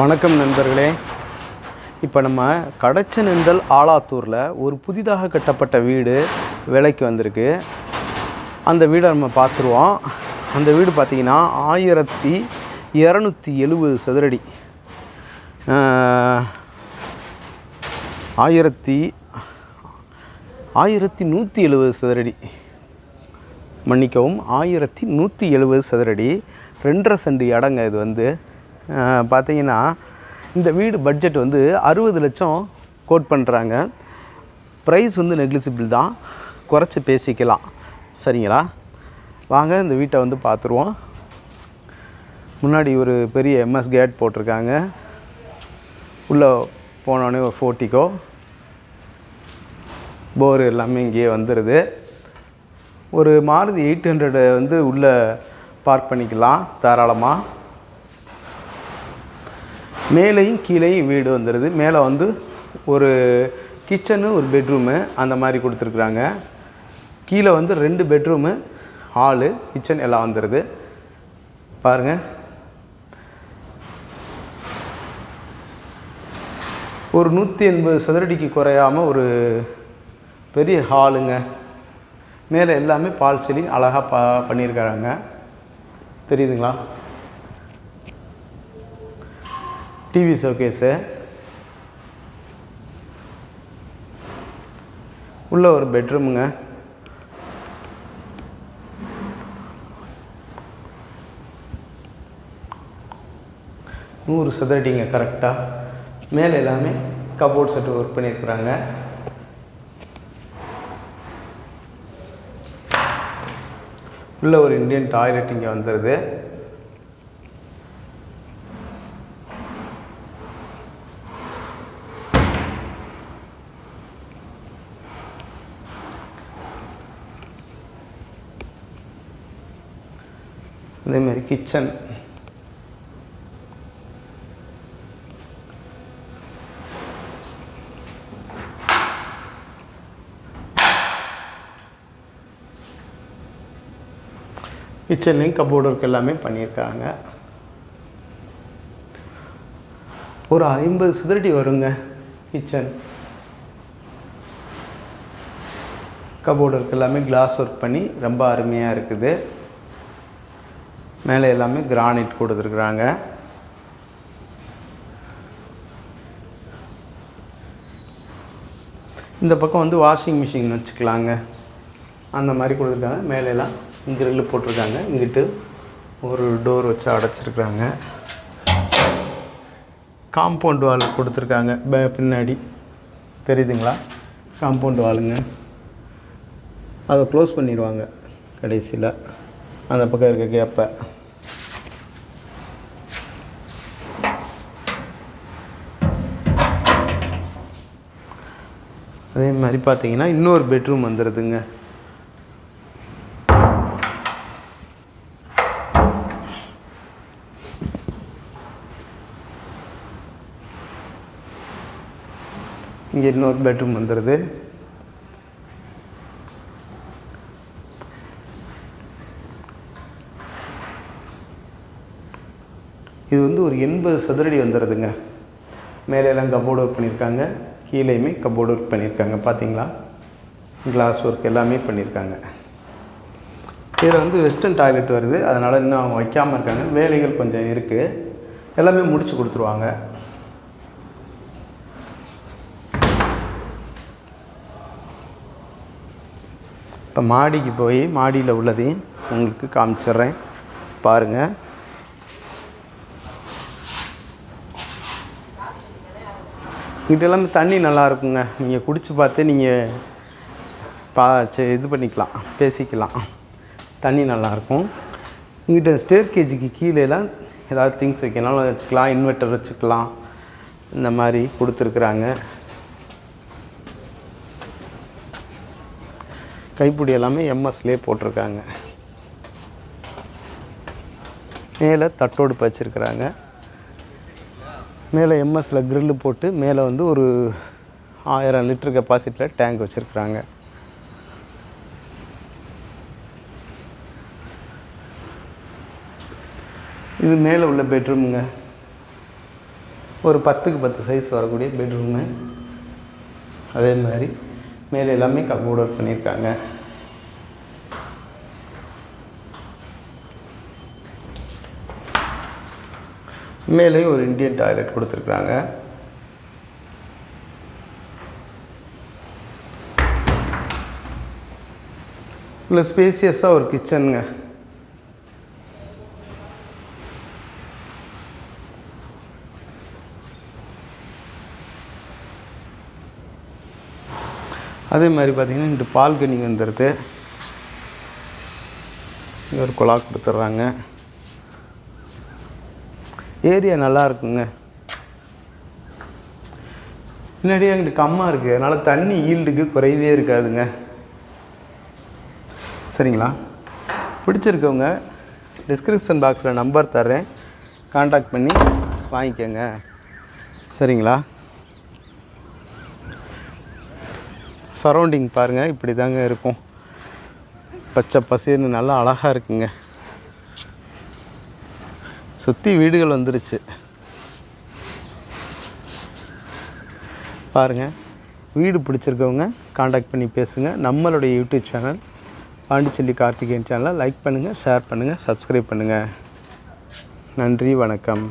வணக்கம் நண்பர்களே. இப்போ நம்ம கடச்சநெந்தல் ஆலாத்தூரில் ஒரு புதிதாக கட்டப்பட்ட வீடு விலைக்கு வந்திருக்கு. அந்த வீடை நம்ம பார்த்துருவோம். அந்த வீடு பார்த்திங்கன்னா ஆயிரத்தி இரநூத்தி எழுபது சதுரடி. ஆயிரத்தி ஆயிரத்தி நூற்றி எழுபது சதுரடி. மன்னிக்கவும் ஆயிரத்தி நூற்றி எழுபது சதுரடி. ரெண்டரை செண்டு இடங்க இது வந்து. பார்த்தீங்கன்னா இந்த வீடு பட்ஜெட் வந்து அறுபது லட்சம் கோட் பண்ணுறாங்க ப்ரைஸ் வந்து நெக்லிசிபிள் தான். குறைச்சி பேசிக்கலாம். சரிங்களா? வாங்க இந்த வீட்டை வந்து பார்த்துருவோம் முன்னாடி ஒரு பெரிய எம்எஸ் கேட் போட்டிருக்காங்க. உள்ளே போனோடனே ஒரு ஃபோர்ட்டிக்கோ போர் எல்லாமே இங்கேயே வந்துடுது ஒரு மாருதி எயிட் ஹண்ட்ரடு வந்து உள்ளே பார்க் பண்ணிக்கலாம் தாராளமாக மேலேயும் கீழேயும் வீடு வந்துடுது மேலே வந்து ஒரு கிச்சனு ஒரு பெட்ரூமு அந்த மாதிரி கொடுத்துருக்குறாங்க. கீழே வந்து ரெண்டு பெட்ரூமு ஹாலு கிச்சன் எல்லாம் வந்துடுது பாருங்கள் ஒரு நூற்றி எண்பது சதுரடிக்கு குறையாமல் ஒரு பெரிய ஹாலுங்க மேலே எல்லாமே பால் சீலிங் அழகாக பா பண்ணியிருக்காங்க. தெரியுதுங்களா? டிவி ஷோகேஸு உள்ள ஒரு பெட்ரூமுங்க நூறு சதுரடிங்க கரெக்டாக மேலே எல்லாமே கபோர்ட் செட்டு ஒர்க் பண்ணியிருக்கிறாங்க. உள்ள ஒரு இந்தியன் டாய்லெட் இங்கே வந்துடுது அதே மாதிரி கிச்சன். கிச்சன்லேயும் கபோர்டு ஒர்க் எல்லாமே பண்ணியிருக்காங்க. ஒரு ஐம்பது சதுரடி வருங்க கிச்சன். கபோர்டு ஒர்க் எல்லாமே கிளாஸ் ஒர்க் பண்ணி ரொம்ப அருமையாக இருக்குது. மேலே எல்லாமே கிரானைட் கொடுத்துருக்குறாங்க. இந்த பக்கம் வந்து வாஷிங் மிஷின் வச்சுக்கலாங்க. அந்த மாதிரி கொடுத்துருக்காங்க. மேலெல்லாம் கிரில்லு போட்டிருக்காங்க. இங்கிட்டு ஒரு டோர் வச்சு அடைச்சிருக்குறாங்க. காம்பவுண்ட் வால் கொடுத்துருக்காங்க. பின்னாடி. தெரியுதுங்களா? காம்பவுண்ட் வாலுங்க அதை க்ளோஸ் பண்ணிடுவாங்க கடைசியில். அந்த பக்கம் இருக்க கேப்பை. அதே மாதிரி பார்த்தீங்கன்னா இன்னொரு பெட்ரூம் வந்துடுதுங்க இங்கே இன்னொரு பெட்ரூம் வந்துடுது இது வந்து ஒரு எண்பது சதுரடி வந்துடுதுங்க. மேலே எல்லாம் கபோர்டு ஒர்க் பண்ணியிருக்காங்க. கீழேயுமே கபோர்டு ஒர்க் பண்ணியிருக்காங்க. பார்த்தீங்களா? கிளாஸ் ஒர்க் எல்லாமே பண்ணியிருக்காங்க. இதில் வந்து வெஸ்டர்ன் டாய்லெட் வருது. அதனால் இன்னும் அவங்க வைக்காமல் இருக்காங்க. வேலைகள் கொஞ்சம் இருக்குது எல்லாமே முடித்து கொடுத்துருவாங்க. இப்போ மாடிக்கு போய் மாடியில் உள்ளதையும் உங்களுக்கு காமிச்சிட்றேன். பாருங்கள் இங்கிட்ட எல்லாமே தண்ணி நல்லா இருக்குங்க நீங்கள் குடிச்சு பார்த்து நீங்கள் பா சே- இது பண்ணிக்கலாம் பேசிக்கலாம். தண்ணி நல்லாயிருக்கும். இங்கிட்ட ஸ்டேர் கேஜிக்கு கீழேலாம் ஏதாவது திங்ஸ் வைக்கணாலும் வச்சுக்கலாம் இன்வெர்ட்டர் வச்சுக்கலாம். இந்த மாதிரி கொடுத்துருக்குறாங்க. கைப்பிடி எல்லாமே எம்எஸ்லேயே போட்டிருக்காங்க. மேலே தட்டோடு வச்சுருக்குறாங்க. மேலே எம்எஸ்சில் க்ரில்லு போட்டு மேலே வந்து ஒரு ஆயிரம் லிட்டர் கெப்பாசிட்டியில் டேங்க் வச்சுருக்குறாங்க. இது மேலே உள்ள பெட்ரூமுங்க ஒரு பத்துக்கு பத்து சைஸ் வரக்கூடிய பெட்ரூமு அதே மாதிரி மேலே எல்லாமே கபோர்ட் ஒர்க் பண்ணியிருக்காங்க. மேலேயும் ஒரு இந்தியன் டாய்லெட் கொடுத்துருக்குறாங்க. இல்லை ஸ்பேசியஸாக ஒரு கிச்சனுங்க. அதே மாதிரி பார்த்தீங்கன்னா இங்கிட்டு பால்கனி வந்துடுது. இங்கே ஒரு குழா கொடுத்துட்றாங்க. ஏரியா நல்லா இருக்குங்க. முன்னாடியே எங்கிட்ட கம்மா இருக்குது அதனால் தண்ணி ஈல்டுக்கு குறையவே இருக்காதுங்க. சரிங்களா? பிடிச்சிருக்கவங்க டிஸ்கிரிப்ஷன் பாக்ஸில் நம்பர் தர்றேன். காண்டாக்ட் பண்ணி வாங்கிக்கோங்க. சரிங்களா? சரௌண்டிங் பாருங்கள் இப்படி தாங்க இருக்கும். பச்சை பசேர்னு நல்லா அழகாக இருக்குங்க. சுற்றி வீடுகள் வந்துருச்சு. பாருங்கள் வீடு பிடிச்சிருக்கவங்க காண்டாக்ட் பண்ணி பேசுங்கள் நம்மளுடைய யூடியூப் சேனல் பாண்டிச்செல்லி கார்த்திகேயன் சேனலை லைக் பண்ணுங்கள் ஷேர் பண்ணுங்கள் சப்ஸ்கிரைப் பண்ணுங்கள் நன்றி வணக்கம்.